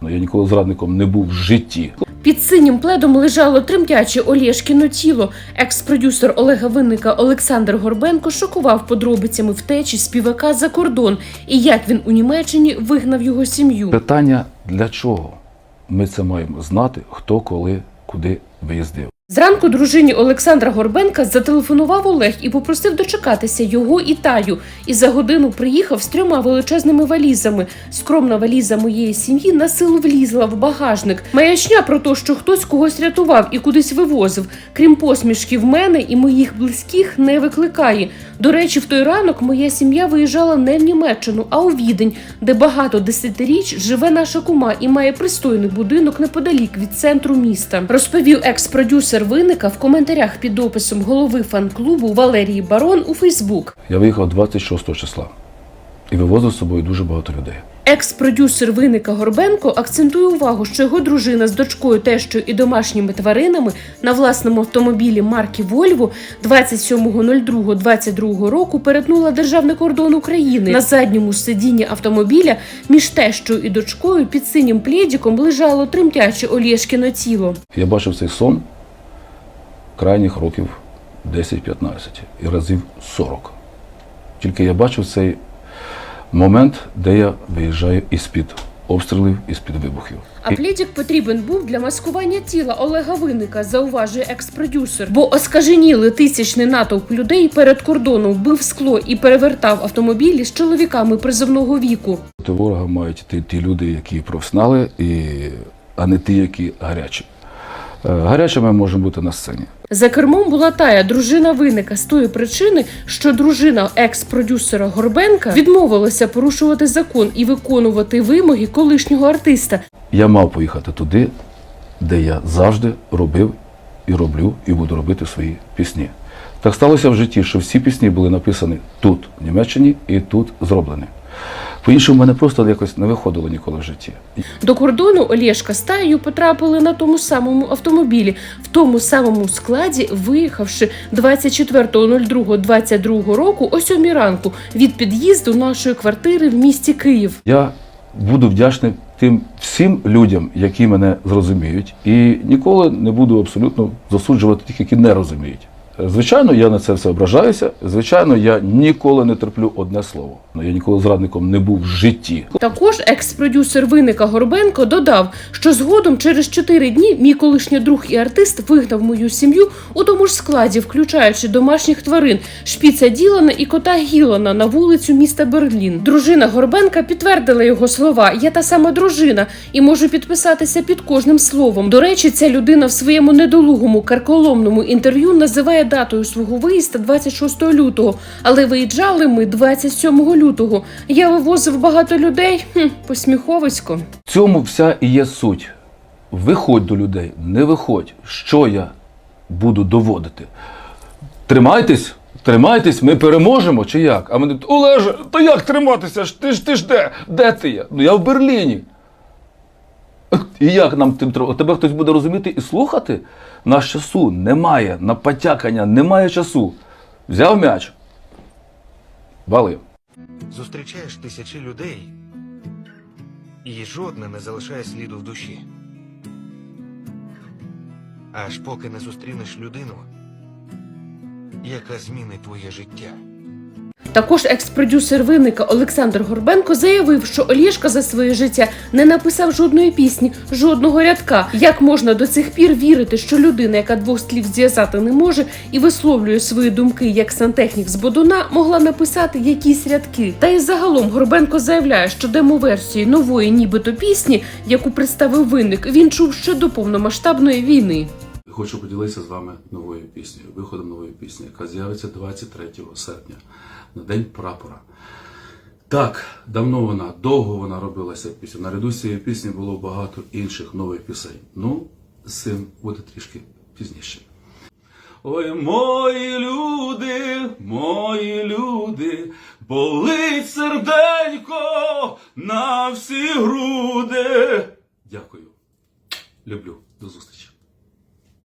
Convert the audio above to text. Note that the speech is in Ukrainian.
Ну, Я ніколи зрадником не був в житті. Під синім пледом лежало тремтяче Олєшкіно тіло. Екс-продюсер Олега Винника Олександр Горбенко шокував подробицями втечі співака за кордон і як він у Німеччині вигнав його сім'ю. Питання для чого? Ми це маємо знати, хто коли куди виїздив. Зранку дружині Олександра Горбенка зателефонував Олег і попросив дочекатися його і Таю. І за годину приїхав з трьома величезними валізами. Скромна валіза моєї сім'ї на силу влізла в багажник. Маячня про те, що хтось когось рятував і кудись вивозив. Крім посмішки в мене і моїх близьких не викликає. До речі, в той ранок моя сім'я виїжджала не в Німеччину, а у Відень, де багато десятиріч живе наша кума і має пристойний будинок неподалік від центру міста. Розповів екс-продюсер виника в коментарях під описом голови фан-клубу Валерії Барон у Фейсбук. Я виїхав 26 числа і вивозив з собою дуже багато людей. Екс-продюсер виника Горбенко акцентує увагу, що його дружина з дочкою, тещою і домашніми тваринами на власному автомобілі марки Вольво 27.02.22 року перетнула державний кордон України. На задньому сидінні автомобіля між тещою і дочкою під синім плєдіком лежало тремтяче Олєшкіно тіло. Я бачив цей сон крайніх років 10-15 і разів 40. Тільки я бачив цей момент, де я виїжджаю із-під обстрілів, із-під вибухів. А плідік потрібен був для маскування тіла Олега Винника, зауважує екс-продюсер. Бо оскаженіли тисячний натовп людей перед кордоном бив скло і перевертав автомобілі з чоловіками призовного віку. Проти ворога мають йти ті люди, які професіонали, і, а не ті, які гарячі. Е, Гарячими можемо бути на сцені. За кермом була тая дружина винника з тої причини, що дружина екс-продюсера Горбенка відмовилася порушувати закон і виконувати вимоги колишнього артиста. Я мав поїхати туди, де я завжди робив і роблю, і буду робити свої пісні. Так сталося в житті, що всі пісні були написані тут, в Німеччині, і тут зроблені. По-іншому, в мене просто якось не виходило ніколи в житті. До кордону Олєшка з Таєю потрапили на тому самому автомобілі, в тому самому складі, виїхавши 24.02.22 року о 7 ранку від під'їзду нашої квартири в місті Київ. Я буду вдячний тим всім людям, які мене зрозуміють, і ніколи не буду абсолютно засуджувати тих, які не розуміють. Звичайно, я на це все ображаюся. Звичайно, я ніколи не терплю одне слово. Ну, Я ніколи зрадником не був в житті. Також екс-продюсер виника Горбенко додав, що згодом через 4 дні мій колишній друг і артист вигнав мою сім'ю у тому ж складі, включаючи домашніх тварин шпіца Ділана і кота Гілана на вулицю міста Берлін. Дружина Горбенка підтвердила його слова. Я та сама дружина і можу підписатися під кожним словом. До речі, ця людина в своєму недолугому карколомному інтерв'ю називає датою свого виїзду 26 лютого, але виїжджали ми 27 лютого. Я вивозив багато людей. Хм, посміховисько. В цьому вся і є суть. Виходь до людей, не виходь. Що я буду доводити? Тримайтесь, тримайтесь, ми переможемо чи як? А мене Олеже, та як триматися? Ти ж ти ж де? Де ти є? Ну я в Берліні. І як нам тим треба? Тебе хтось буде розуміти і слухати? Наш часу немає, на потякання немає часу. Взяв м'яч. Валив. Зустрічаєш тисячі людей, і жодне не залишає сліду в душі. Аж поки не зустрінеш людину, яка змінить твоє життя. Також екс-продюсер виника Олександр Горбенко заявив, що Олєшка за своє життя не написав жодної пісні, жодного рядка. Як можна до цих пір вірити, що людина, яка двох слів зв'язати не може і висловлює свої думки як сантехнік з Бодуна, могла написати якісь рядки. Та й загалом Горбенко заявляє, що демоверсії нової, нібито пісні, яку представив виник, він чув ще до повномасштабної війни. Хочу поділитися з вами новою піснею, виходом нової пісні, яка з'явиться 23 серпня на День прапора. Так, давно вона, довго вона робилася пісня. Наряду з цією піснею було багато інших нових пісень. Ну, з цим буде трішки пізніше. Ой, мої люди, мої люди, болить серденько на всі груди. Дякую. Люблю. До зустрічі.